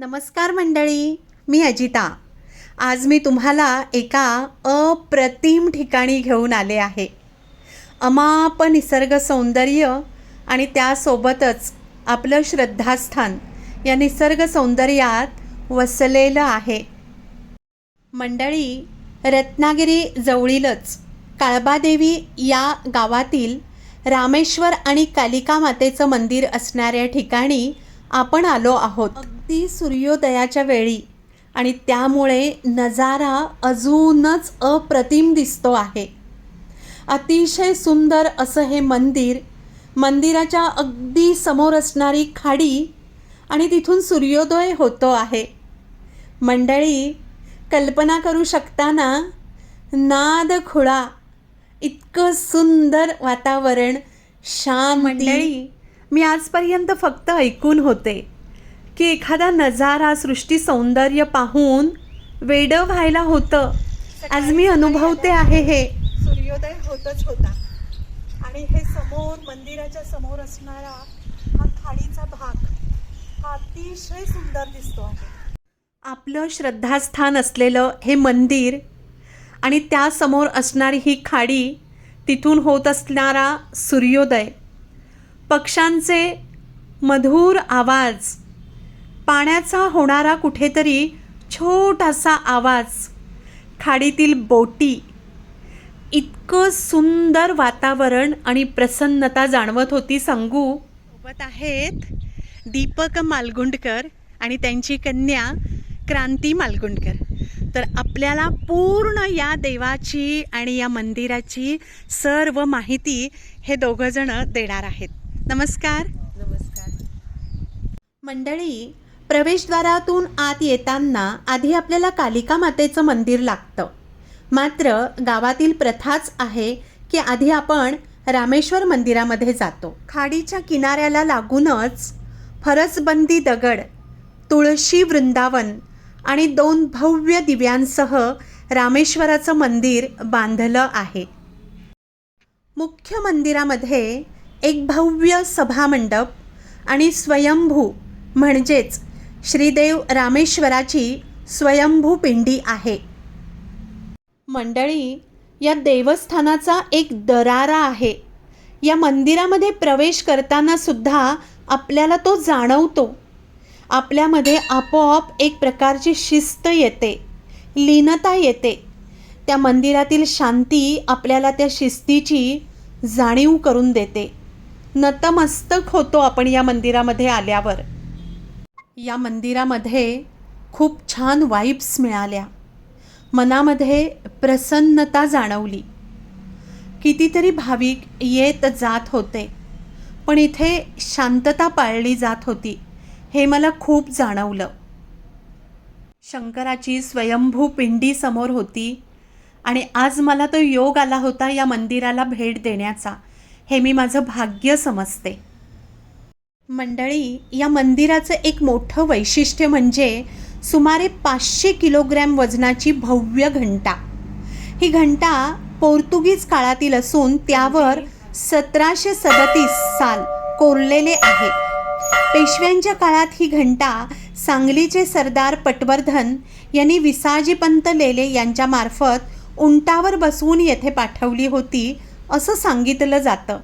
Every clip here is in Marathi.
नमस्कार मंडळी मी अजिता. आज मी तुम्हाला एका अप्रतिम ठिकाणी घेऊन आले आहे. अमाप निसर्ग सौंदर्य आणि त्यासोबतच आपलं श्रद्धास्थान या निसर्ग सौंदर्यात वसलेलं आहे. मंडळी रत्नागिरी जवळीलच काळबादेवी या गावातील रामेश्वर आणि कालिका मातेचं मंदिर असणाऱ्या ठिकाणी आपण आलो आहोत. अगदी सूर्योदयाच्या वेळी. आणि त्यामुळे नजारा अजूनच अप्रतिम दिसतो आहे. अतिशय सुंदर असं हे मंदिर मंदिराच्या अगदी समोर असणारी खाडी आणि तिथून सूर्योदय होतो आहे. मंडळी कल्पना करू शकताना नाद खुळा इतकं सुंदर वातावरण शांत. मंडळी मी आजपर्यंत फक्त ऐकून होते. की एखादा नजारा सृष्टी सौंदर्य पाहून वेडं व्हायला होतं. आज मी अनुभवते आहे हे. सूर्योदय होतच होता. आणि हे समोर मंदिराच्या समोर असणारा हा खाडीचा भाग हा अतिशय सुंदर दिसतो आहे. आपलं श्रद्धास्थान असलेलं हे मंदिर आणि त्यासमोर असणारी ही खाडी तिथून होत असणारा सूर्योदय. पक्ष्यांचे मधुर आवाज पाण्याचा होणारा कुठेतरी छोटासा आवाज. खाडीतील बोटी. इतकं सुंदर वातावरण आणि प्रसन्नता जाणवत होती सांगू. सोबत आहेत दीपक मालगुंडकर आणि त्यांची कन्या क्रांती मालगुंडकर. तर आपल्याला पूर्ण या देवाची आणि या मंदिराची सर्व माहिती हे दोघं जण देणार आहेत. नमस्कार. नमस्कार. मंडळी प्रवेशद्वारातून आत येताना आधी आपल्याला कालिका मातेचं मंदिर लागतं. मात्र गावातील प्रथाच आहे की आधी आपण रामेश्वर मंदिरामध्ये जातो. खाडीच्या किनाऱ्याला लागूनच फरसबंदी दगड तुळशी वृंदावन आणि दोन भव्य दिव्यांसह रामेश्वराचं मंदिर बांधलं आहे. मुख्य मंदिरामध्ये एक भव्य सभामंडप आणि स्वयंभू म्हणजेच श्रीदेव रामेश्वराची स्वयंभू पिंडी आहे. मंडळी या देवस्थानाचा एक दरारा आहे. या मंदिरामध्ये प्रवेश करताना सुद्धा आपल्याला तो जाणवतो. आपल्यामध्ये आपोआप एक प्रकारची शिस्त येते लीनता येते. त्या मंदिरातील शांती आपल्याला त्या शिस्तीची जाणीव करून देते. नतमस्तक होतो आपण या मंदिरामध्ये आल्यावर. या मंदिरामध्ये खूप छान वाईब्स मिळाल्या. मनामध्ये प्रसन्नता जाणवली. कितीतरी भाविक येत जात होते पण इथे शांतता पाळली जात होती हे मला खूप जाणवलं. शंकराची स्वयंभू पिंडी समोर होती आणि आज मला तो योग आला होता या मंदिराला भेट देण्याचा हे मी माझं भाग्य समजते. मंडळी या मंदिराचं एक मोठं वैशिष्ट्य म्हणजे सुमारे पाचशे किलोग्रॅम वजनाची भव्य घंटा. ही घंटा पोर्तुगीज काळातील असून त्यावर सतराशे सदतीस साल कोरलेले आहे. पेशव्यांच्या काळात ही घंटा सांगलीचे सरदार पटवर्धन यांनी विसाजीपंत लेले यांच्यामार्फत उंटावर बसवून येथे पाठवली होती असं सांगितलं जातं.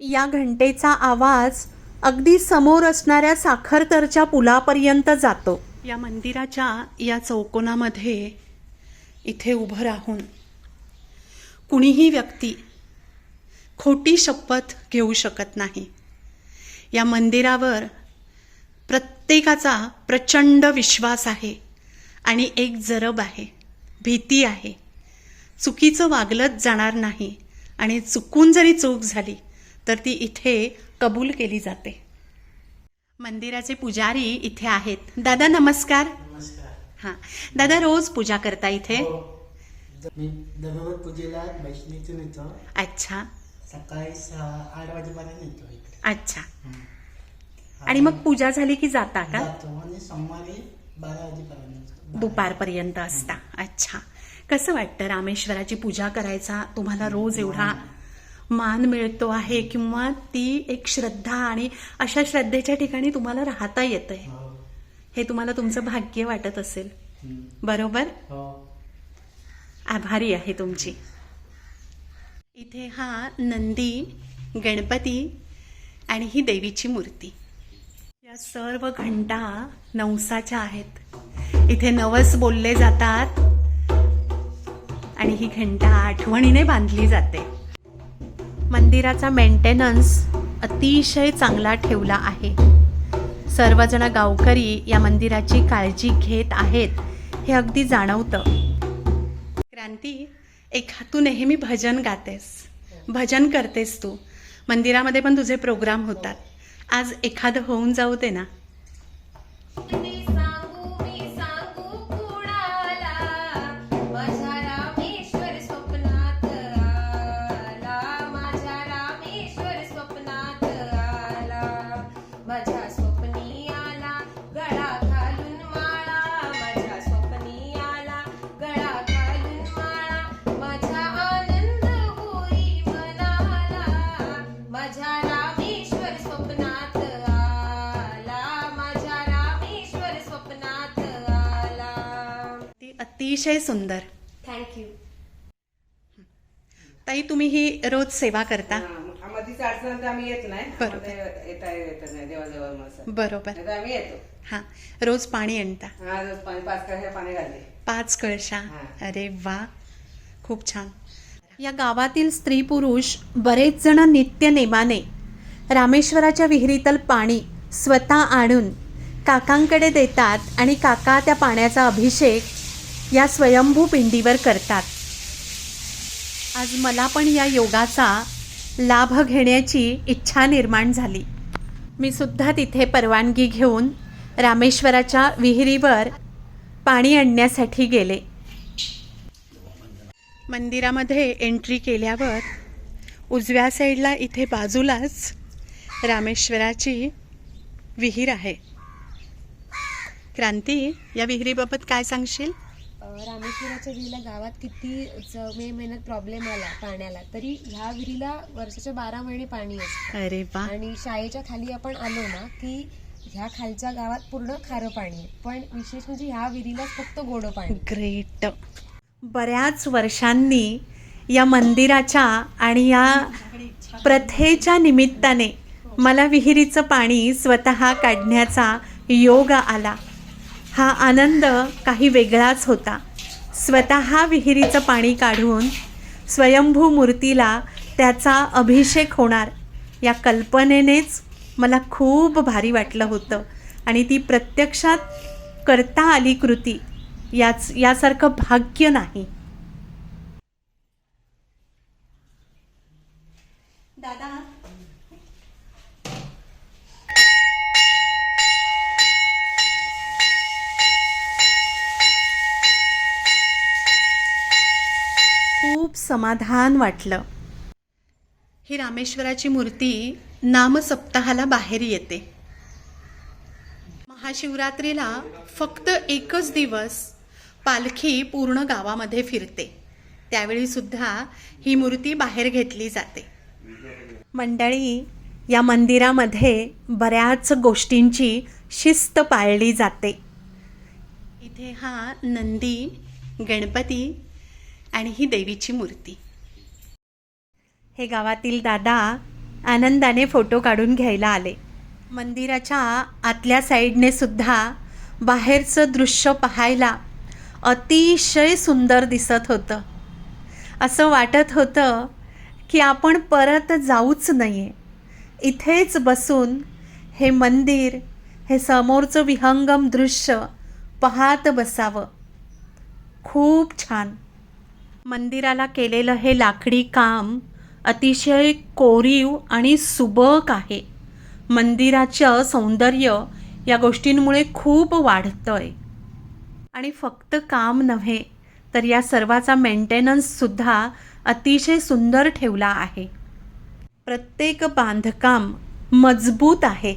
या घंटेचा आवाज अगदी समोर असणाऱ्या साखरतरच्या पुलापर्यंत जातो. या मंदिराच्या या चौकोनामध्ये इथे उभं राहून कुणीही व्यक्ती खोटी शपथ घेऊ शकत नाही. या मंदिरावर प्रत्येकाचा प्रचंड विश्वास आहे आणि एक जरब आहे भीती आहे. चुकीचं वागलंच जाणार नाही आणि चुकून जरी चूक झाली तर ती इथे कबूल केली जाते. मंदिराचे पुजारी इथे आहेत. दादा नमस्कार. हां. दादा रोज पूजा करता इथे? हो. द- मी दररोज पूजेला वैष्णवीतून येतो अच्छा. सकाळी आठ वाजेपर्यंत येतो इकडे अच्छा. आणि मग पूजा झाली की जाता का? जातो. आणि सोमवारी बारा वाजेपर्यंत. दुपारपर्यंत असता. अच्छा. कसं वाटतं रामेश्वराची पूजा करायचा? तुम्हाला रोज एवढा मान मिळतो आहे किंवा ती एक श्रद्धा आणि अशा श्रद्धेच्या ठिकाणी तुम्हाला राहता येतंय. हो. हे तुम्हाला तुमचं भाग्य वाटत असेल. बरोबर? हो. आभारी आहे तुमची. इथे हा नंदी गणपती आणि ही देवीची मूर्ती. या सर्व घंटा नवसाच्या आहेत. इथे नवस बोलले जातात आणि ही घंटा आठवणीने बांधली जाते. मंदिराचा मेंटेनन्स अतिशय चांगला ठेवला आहे. सर्वजण गावकरी या मंदिराची काळजी घेत आहेत हे अगदी जाणवतं. क्रांती एक तू नेहमी भजन गातेस. भजन करतेस तू. मंदिरामध्ये पण तुझे प्रोग्राम होतात. आज एखादं होऊन जाऊ दे ना. अतिशय सुंदर. थँक्यू ताई तुम्ही ही रोज सेवा करता? मधीच अडचण तर आम्ही येत नाही. बरोबर. आम्ही येतो. हां रोज पाणी आणता? हा रोज पाणी पाच कळशा पाणी घालते. पाच कळशा? हां. अरे वा खूप छान. या गावातील स्त्री पुरुष बरेच जण नित्य नेमाने रामेश्वराच्या विहिरीतल पाणी स्वतः आणून काकांकडे देतात आणि काका त्या पाण्याचा अभिषेक या स्वयंभू पिंडीवर करतात. आज मला पण या योगाचा लाभ घेण्याची इच्छा निर्माण झाली. मी सुद्धा तिथे परवानगी घेऊन रामेश्वराच्या विहिरीवर पाणी आणण्यासाठी गेले. मंदिरामध्ये एंट्री केल्यावर उजव्या साईडला इथे बाजूलाच रामेश्वराची विहीर आहे. क्रांती या विहिरीबाबत काय सांगशील? रामेश्वराच्या विहिरीला गावात किती मे महिन्यात प्रॉब्लेम आला पाण्याला तरी ह्या विहिरीला वर्षाच्या बारा महिने पाणी असतं. अरे आणि शाळेच्या खाली आपण आलो ना की ह्या खालच्या गावात पूर्ण खारं पाणी आहे. पण विशेष म्हणजे ह्या विहिरीला फक्त गोडं पाणी ग्रेट बऱ्याच वर्षांनी या मंदिराच्या आणि या प्रथेच्या निमित्ताने मला विहिरीचं पाणी स्वतः काढण्याचा योग आला. हा आनंद काही वेगळाच होता. स्वतः विहिरीचं पाणी काढून स्वयंभू मूर्तीला त्याचा अभिषेक होणार या कल्पनेनेच मला खूप भारी वाटलं होतं. आणि ती प्रत्यक्षात करता आली कृती याच यासारखं भाग्य नाही. दादा समाधान वाटलं. ही रामेश्वराची मूर्ती नामसप्ताहाला बाहेर येते. महाशिवरात्रीला फक्त एकच दिवस पालखी पूर्ण गावामध्ये फिरते. त्यावेळी सुद्धा ही मूर्ती बाहेर घेतली जाते. मंडळी या मंदिरामध्ये बऱ्याच गोष्टींची शिस्त पाळली जाते. इथे हा नंदी गणपती आणि ही देवीची मूर्ती. हे गावातील दादा आनंदाने फोटो काढून घ्यायला आले. मंदिराच्या आतल्या साईडने सुद्धा बाहेरचं दृश्य पाहायला अतिशय सुंदर दिसत होतं. असं वाटत होतं की आपण परत जाऊच नाही इथेच बसून हे मंदिर हे समोरचं विहंगम दृश्य पाहत बसावं. खूप छान. मंदिराला केलेलं हे लाकडी काम अतिशय कोरीव आणि सुबक आहे. मंदिराचं सौंदर्य या गोष्टींमुळे खूप वाढतं आहे आणि फक्त काम नव्हे तर या सर्वाचा मेंटेनन्ससुद्धा अतिशय सुंदर ठेवला आहे. प्रत्येक बांधकाम मजबूत आहे.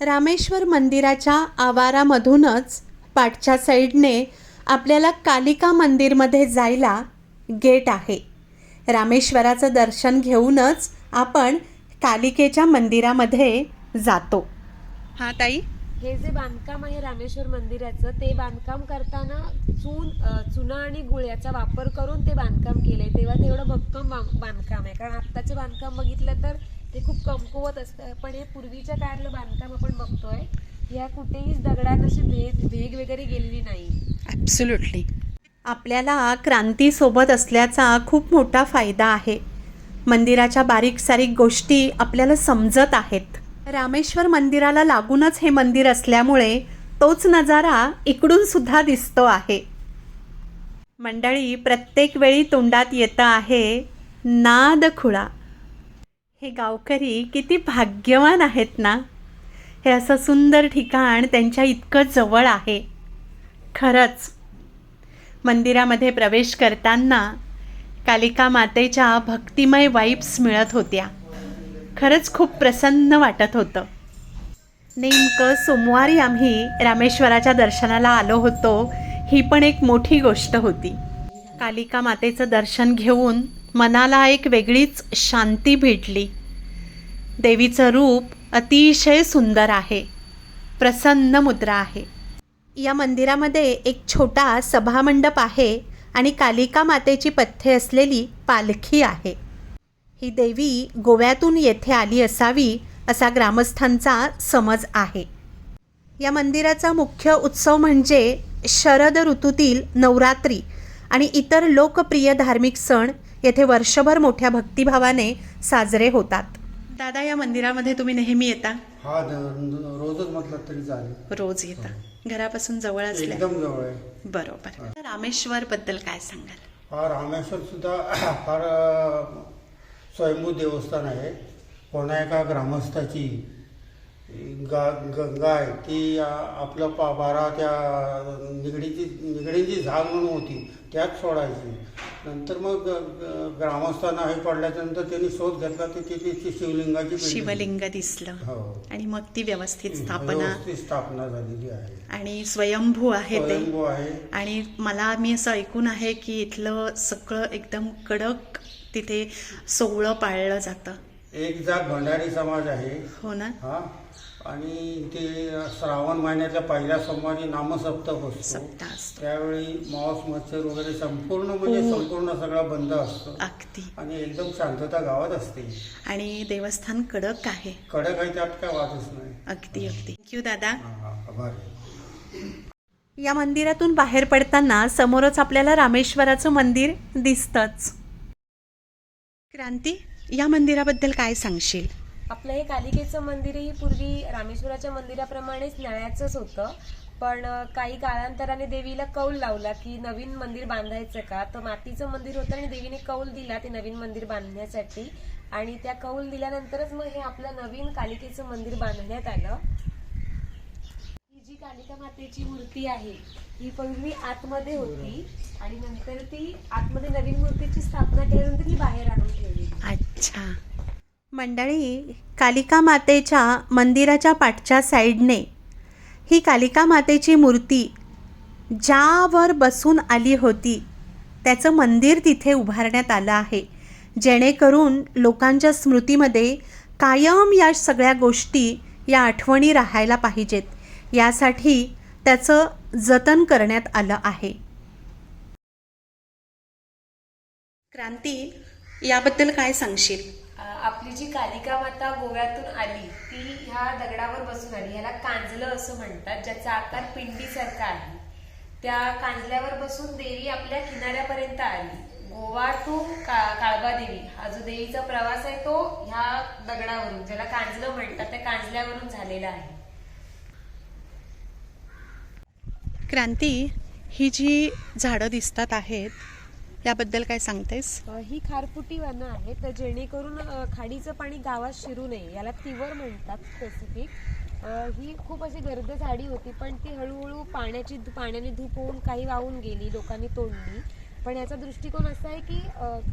रामेश्वर मंदिराच्या आवारामधूनच पाठच्या साईडने आपल्याला कालिका मंदिरमध्ये जायला गेट आहे. रामेश्वराचं दर्शन घेऊनच आपण कालिकेच्या मंदिरामध्ये जातो. हां ताई? हे जे बांधकाम आहे रामेश्वर मंदिराचं ते बांधकाम करताना चून चुना आणि गुळ याचा वापर करून ते बांधकाम केलंय. तेव्हा ते एवढं भक्कम बां- बांधकाम आहे. कारण आत्ताचे बांधकाम बघितलं तर ते खूप कमकुवत असतं. पण हे पूर्वीच्या काळातलं बांधकाम आपण बघतोय या कुठेही दगडांना अशी भेग भेग वगैरे गेलेली नाही. ॲब्सुल्युटली आपल्याला क्रांतीसोबत असल्याचा खूप मोठा फायदा आहे. मंदिराच्या बारीक सारीक गोष्टी आपल्याला समजत आहेत. रामेश्वर मंदिराला लागूनच हे मंदिर असल्यामुळे तोच नजारा इकडून सुद्धा दिसतो आहे. मंडळी प्रत्येक वेळी तोंडात येतं आहे नाद खुळा. हे गावकरी किती भाग्यवान आहेत ना? हे असं सुंदर ठिकाण त्यांच्या इतकं जवळ आहे. खरंच. मंदिरामध्ये प्रवेश करताना कालिका मातेच्या भक्तिमय वाईब्स मिळत होत्या. खरंच खूप प्रसन्न वाटत होतं. नेमकं सोमवारी आम्ही रामेश्वराच्या दर्शनाला आलो होतो ही पण एक मोठी गोष्ट होती. कालिका मातेचं दर्शन घेऊन मनाला एक वेगळीच शांती भेटली. देवीचं रूप अतिशय सुंदर आहे. प्रसन्न मुद्रा आहे. या मंदिरामध्ये एक छोटा सभामंडप आहे आणि कालिका मातेची पथ्ये असलेली पालखी आहे. ही देवी गोव्यातून येथे आली असावी असा ग्रामस्थांचा समज आहे. या मंदिराचा मुख्य उत्सव म्हणजे शरद ऋतूतील नवरात्री आणि इतर लोकप्रिय धार्मिक सण येथे वर्षभर मोठ्या भक्तिभावाने साजरे होतात. दादा या मंदिरामध्ये तुम्ही नेहमी येता? हा द- रोजच म्हटलं तरी चालेल. रोज येता. घरापासून जवळ असल्या एकदम जवळ आहे. बरोबर. रामेश्वर बद्दल काय सांगाल? हा रामेश्वर सुद्धा फार अ, स्वयंभू देवस्थान आहे. कोणा एका ग्रामस्थाची गा गंगा आहे. ती अ, आपलं पा बारा त्या निगडीची निगडीची झाग म्हणून होती. त्यात सोडायची. नंतर मग ग्रामस्थांना हे पडल्यानंतर त्यांनी शोध घेतला की ती तिची शिवलिंगाची. शिवलिंग दिसलं. हो. आणि मग ती व्यवस्थित स्थापना व्यवस्थित स्थापना झालेली आहे. आणि स्वयंभू आहे ते. स्वयंभू आहे. आणि मला मी असं ऐकून आहे की इथलं सगळं एकदम कडक तिथे सोवळं पाळलं जातं. एक जात भंडारी समाज आहे. हो ना? हा. आणि ते श्रावण महिन्याच्या पहिल्या सोमवारी नामसप्तक असतो. सप्ताह असतो. त्यावेळी मांस मच्छर वगैरे संपूर्ण म्हणजे हो. संपूर्ण सगळं बंद असतं. अगदी. आणि एकदम शांतता गावात असते. आणि देवस्थान कडक आहे. कडक आहे त्यात काय वादच नाही. अगदी अगदी. थँक्यू दादा. हा, हा, आभार आहे. या मंदिरातून बाहेर पडताना समोरच आपल्याला रामेश्वराचं मंदिर दिसतंच. क्रांती या मंदिराबद्दल काय सांगशील? आपलं हे कालिकेचं मंदिरही पूर्वी रामेश्वराच्या मंदिराप्रमाणेच नळ्याचंच होतं. पण काही काळांतराने देवीला कौल लावला की नवीन मंदिर बांधायचं का? तर मातीचं मंदिर होतं आणि देवीने कौल दिला ते नवीन मंदिर बांधण्यासाठी. आणि त्या कौल दिल्यानंतरच मग हे आपलं नवीन कालिकेचं मंदिर बांधण्यात आलं. ही जी कालिका मातेची मूर्ती आहे ही पूर्वी आतमध्ये होती. आणि नंतर ती आतमध्ये नवीन मूर्तीची स्थापना केल्यानंतर ही बाहेर आणून ठेवली. अच्छा. मंडळी कालिका मातेच्या मंदिराच्या पाठच्या साईडने ही कालिका मातेची मूर्ती ज्यावर बसून आली होती त्याचं मंदिर तिथे उभारण्यात आलं आहे. जेणेकरून लोकांच्या स्मृतीमध्ये कायम या सगळ्या गोष्टी या आठवणी राहायला पाहिजेत. यासाठी त्याचं जतन करण्यात आलं आहे. क्रांती याबद्दल काय सांगशील? आपली जी कालिका माता गोव्यातून आली ती ह्या दगडावर बसून आली. ह्याला कांजलं असं म्हणतात ज्याचा आकार पिंडीसारखा आहे. त्या कांजल्यावर बसून देवी आपल्या किनाऱ्यापर्यंत आली. गोवा टू का काळबा देवी हा जो देवीचा प्रवास आहे तो ह्या दगडावरून ज्याला कांजलं म्हणतात त्या कांजल्यावरून झालेला आहे. क्रांती ही जी झाडं दिसतात आहेत याबद्दल काय सांगतेस? ही खारफुटी वनं आहे तर जेणेकरून खाडीचं पाणी गावात शिरू नये याला तिवर म्हणतात स्पेसिफिक ही खूप अशी गर्द झाडी होती पण ती हळूहळू पाण्याची पाण्याने धूप होऊन काही वाहून गेली लोकांनी तोडली. पण याचा दृष्टिकोन असा आहे की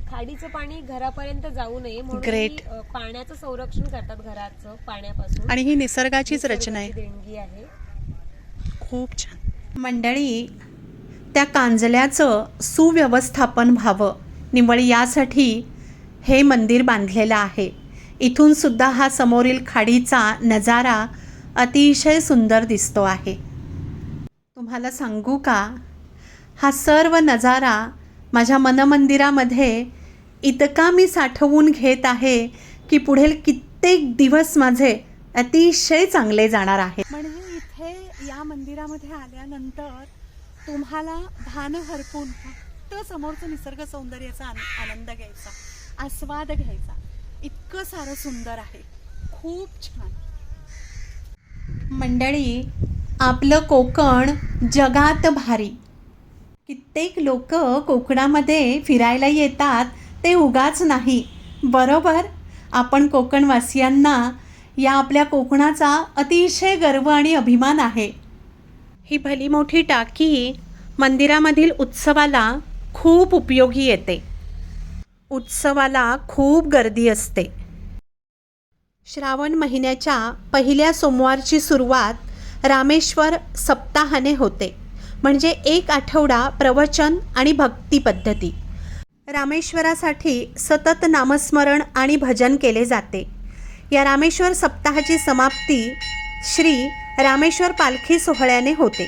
खाडीचं पाणी घरापर्यंत जाऊ नये म्हणून पाण्याचं संरक्षण करतात घराचं पाण्यापासून. आणि ही निसर्गाचीच रचना आहे. देणगी आहे. खूप छान. मंडळी त्या कांजल्याचं सुव्यवस्थापन व्हावं. निवळ यासाठी हे मंदिर बांधलेलं आहे. इथून सुद्धा हा समोरील खाडीचा नजारा अतिशय सुंदर दिसतो आहे. तुम्हाला सांगू का? हा सर्व नजारा माझ्या मनमंदिरामध्ये इतका मी साठवून घेत आहे की पुढील कित्येक दिवस माझे अतिशय चांगले जाणार आहे. म्हणजे इथे या मंदिरामध्ये आल्यानंतर तुम्हाला भान हरपून फक्त समोरचं निसर्ग सौंदर्याचा आनंद घ्यायचा आस्वाद घ्यायचा. इतकं सारं सुंदर आहे. खूप छान. मंडळी आपलं कोकण जगात भारी. कित्येक लोक कोकणामध्ये फिरायला येतात ते उगाच नाही. बरोबर? आपण कोकणवासियांना या आपल्या कोकणाचा अतिशय गर्व आणि अभिमान आहे. ही भली मोठी टाकी मंदिरामधील उत्सवाला खूप उपयोगी येते. उत्सवाला खूप गर्दी असते. श्रावण महिन्याच्या पहिल्या सोमवारची सुरुवात रामेश्वर सप्ताहाने होते. म्हणजे एक आठवडा प्रवचन आणि भक्ती पद्धती. रामेश्वरासाठी सतत नामस्मरण आणि भजन केले जाते. या रामेश्वर सप्ताहाची समाप्ती श्री रामेश्वर पालखी सोहळ्याने होते.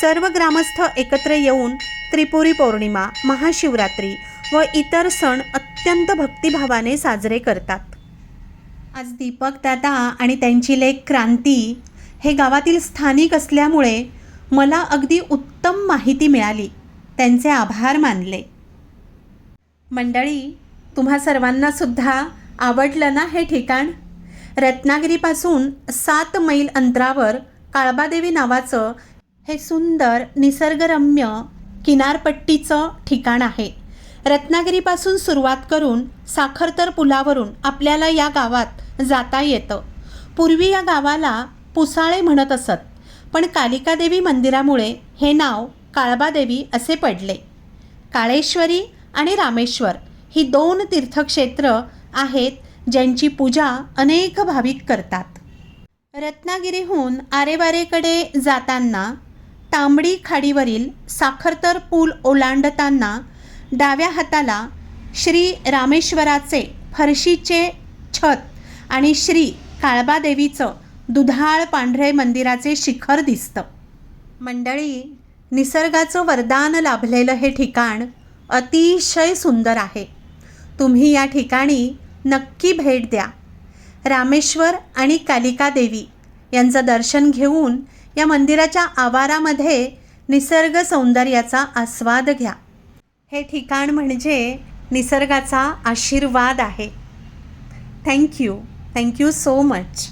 सर्व ग्रामस्थ एकत्र येऊन त्रिपुरी पौर्णिमा महाशिवरात्री व इतर सण अत्यंत भक्तिभावाने साजरे करतात. आज दीपक दादा आणि त्यांची लेख क्रांती हे गावातील स्थानिक असल्यामुळे मला अगदी उत्तम माहिती मिळाली. त्यांचे आभार मानले. मंडळी तुम्हा सर्वांना सुद्धा आवडलं ना हे ठिकाण? रत्नागिरीपासून सात मैल अंतरावर काळबादेवी नावाचं हे सुंदर निसर्गरम्य किनारपट्टीचं ठिकाण आहे. रत्नागिरीपासून सुरुवात करून साखरतर पुलावरून आपल्याला या गावात जाता येतं. पूर्वी या गावाला पुसाळे म्हणत असत पण कालिकादेवी मंदिरामुळे हे नाव काळबादेवी असे पडले. काळेश्वरी आणि रामेश्वर ही दोन तीर्थक्षेत्र आहेत ज्यांची पूजा अनेक भाविक करतात. रत्नागिरीहून आरेवारेकडे जाताना तांबडी खाडीवरील साखरतर पूल ओलांडताना डाव्या हाताला श्री रामेश्वराचे फरशीचे छत आणि श्री काळबादेवीचं दुधाळ पांढरे मंदिराचे शिखर दिसतं. मंडळी निसर्गाचं वरदान लाभलेलं हे ठिकाण अतिशय सुंदर आहे. तुम्ही या ठिकाणी नक्की भेट द्या. रामेश्वर आणि कालिका देवी यांचं दर्शन घेऊन या मंदिराच्या आवारामध्ये निसर्ग सौंदर्याचा आस्वाद घ्या. हे ठिकाण म्हणजे निसर्गाचा आशीर्वाद आहे. Thank you thank you so much